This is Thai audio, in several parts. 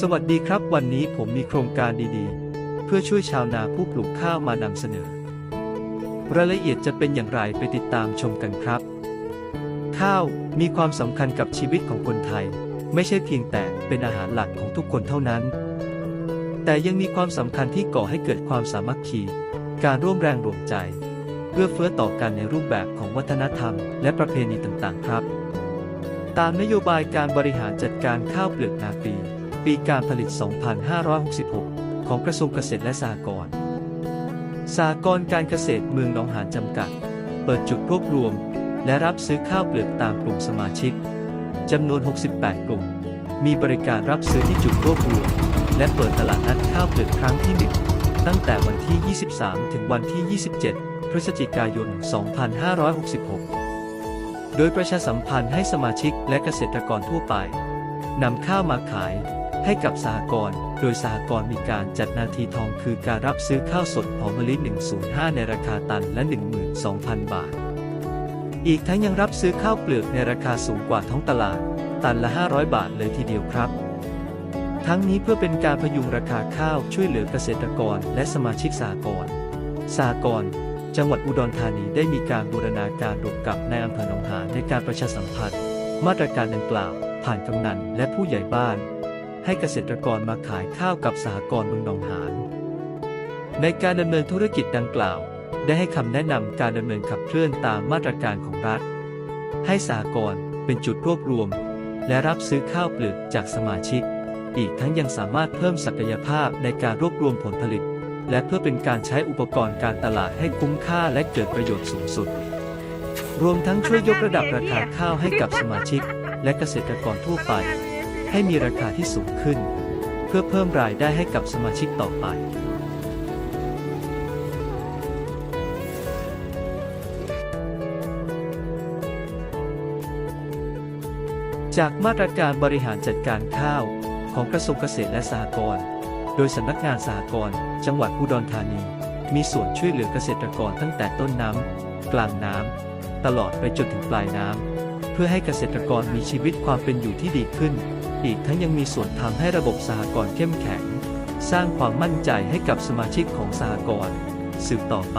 สวัสดีครับ วันนี้ผมมีโครงการดีๆ เพื่อช่วยชาวนาผู้ปลูกข้าวมานำเสนอ รายละเอียดจะเป็นอย่างไรไปติดตามชมกันครับ ข้าวมีความสำคัญกับชีวิตของคนไทย ไม่ใช่เพียงแต่เป็นอาหารหลักของทุกคนเท่านั้น แต่ยังมีความสำคัญที่ก่อให้เกิดความสามัคคี การร่วมแรงร่วมใจเพื่อเฟื้อต่อกันในรูปแบบของวัฒนธรรม และประเพณีต่างๆ ครับ ตามนโยบายการบริหารจัดการข้าวเปลือกนาปี ปีการผลิต 2566 ของกระทรวงเกษตรและสหกรณ์สหกรณ์การเกษตรเมืองหนองหานจำกัด เปิดจุดรวบรวม และรับซื้อข้าวเปลือกตามกลุ่มสมาชิกจำนวน 68 กลุ่ม มีบริการรับซื้อที่จุดรวบรวม และเปิดตลาดนัดข้าวเปลือกครั้งที่ 1 ตั้งแต่วันที่ 23 ถึงวันที่ 27 พฤศจิกายน 2566 โดยประชาสัมพันธ์ให้สมาชิกและเกษตรกรทั่วไปนำข้าวมาขาย ให้กับสหกรณ์ โดยสหกรณ์มีการจัดนาทีทองคือการรับซื้อข้าวสดหอมมะลิ 105 ในราคาตันละ 12,000 บาท อีกทั้งยังรับซื้อข้าวเปลือกในราคาสูงกว่าท้องตลาด ตันละ 500 บาทเลยทีเดียวครับ ทั้งนี้เพื่อเป็นการพยุงราคาข้าวช่วยเหลือเกษตรกรและสมาชิกสหกรณ์สหกรณ์จังหวัดอุดรธานีได้มีการบูรณาการร่วมกับในายอำเภอหนองหานในการประชาสัมพันธ์ มาตรการดังกล่าว ผ่านกำนันและผู้ใหญ่บ้าน ให้เกษตรกรมาขายข้าวกับสหกรณ์เมืองหนองหาน ในการดำเนินธุรกิจดังกล่าว ได้ให้คำแนะนำการดำเนินขับเคลื่อนตามมาตรการของรัฐ ให้สหกรณ์เป็นจุดรวบรวม และรับซื้อข้าวเปลือกจากสมาชิก อีกทั้งยังสามารถเพิ่มศักยภาพในการรวบรวมผลผลิต และเพื่อเป็นการใช้อุปกรณ์การตลาดให้คุ้มค่าและเกิดประโยชน์สูงสุด รวมทั้งช่วยยกระดับราคาข้าวให้กับสมาชิก และเกษตรกรทั่วไป ให้มีราคาที่สูงขึ้น เพื่อเพิ่มรายได้ให้กับสมาชิกต่อไป จากมาตรการบริหารจัดการข้าวของกระทรวงเกษตรและสหกรณ์ โดยสำนักงานสหกรณ์จังหวัดอุดรธานี มีส่วนช่วยเหลือเกษตรกรตั้งแต่ต้นน้ำ กลางน้ำ ตลอดไปจนถึงปลายน้ำ เพื่อให้เกษตรกรมีชีวิตความเป็นอยู่ที่ดีขึ้น อีกทั้งยังมีส่วนทำให้ระบบสหกรณ์เข้มแข็ง สร้างความมั่นใจให้กับสมาชิกของสหกรณ์สืบต่อไป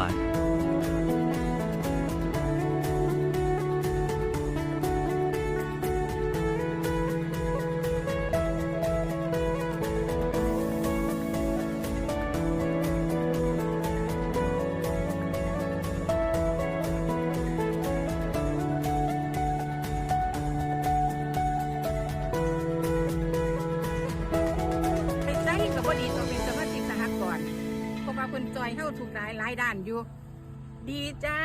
บบดีต้องเป็นสมาชิกสหกรณ์เพราะว่าคนจอยเข้าถูกหลายหลายด้านอยู่ ดีจ้า